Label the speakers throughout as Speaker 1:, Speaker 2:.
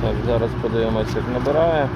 Speaker 1: Так, зараз подивимося, як набирає.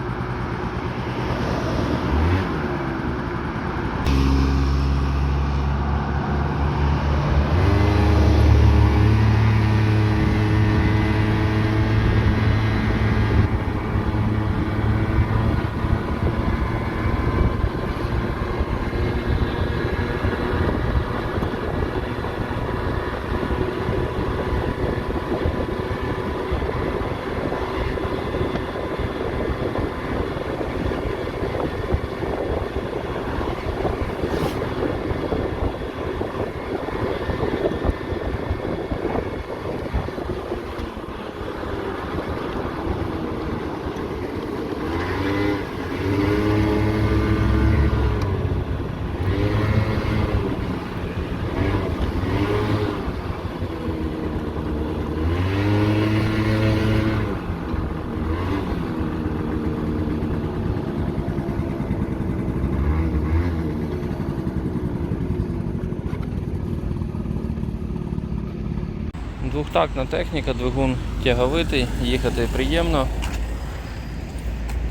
Speaker 1: Двухтактна техніка, двигун тяговитий, їхати приємно.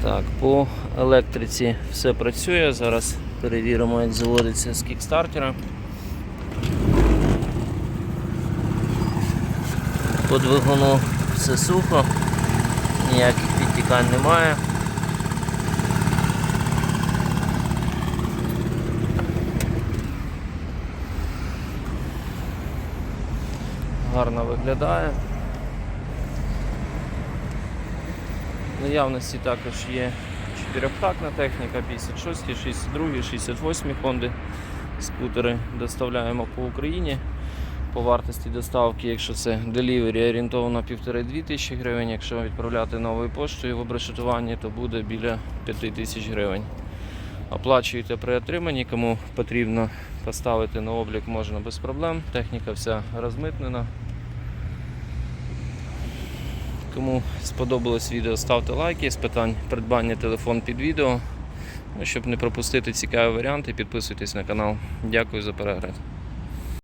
Speaker 1: Так, по електриці все працює. Зараз перевіримо, як заводиться з кікстартера. По двигуну все сухо, ніяких підтікань немає. Гарно виглядає. Наявності також є чотирьохтактна техніка, 56, 62, 68 Honda. Скутери доставляємо по Україні. По вартості доставки, якщо це delivery, орієнтовно 1,5-2 тисячі гривень. Якщо відправляти новою поштою в обрешетуванні, то буде біля 5 тисяч гривень. Оплачуєте при отриманні, кому потрібно поставити на облік можна без проблем. Техніка вся розмитнена. Кому сподобалось відео, ставте лайки. З питань придбання телефон під відео. Ну, щоб не пропустити цікаві варіанти, підписуйтесь на канал. Дякую за перегляд.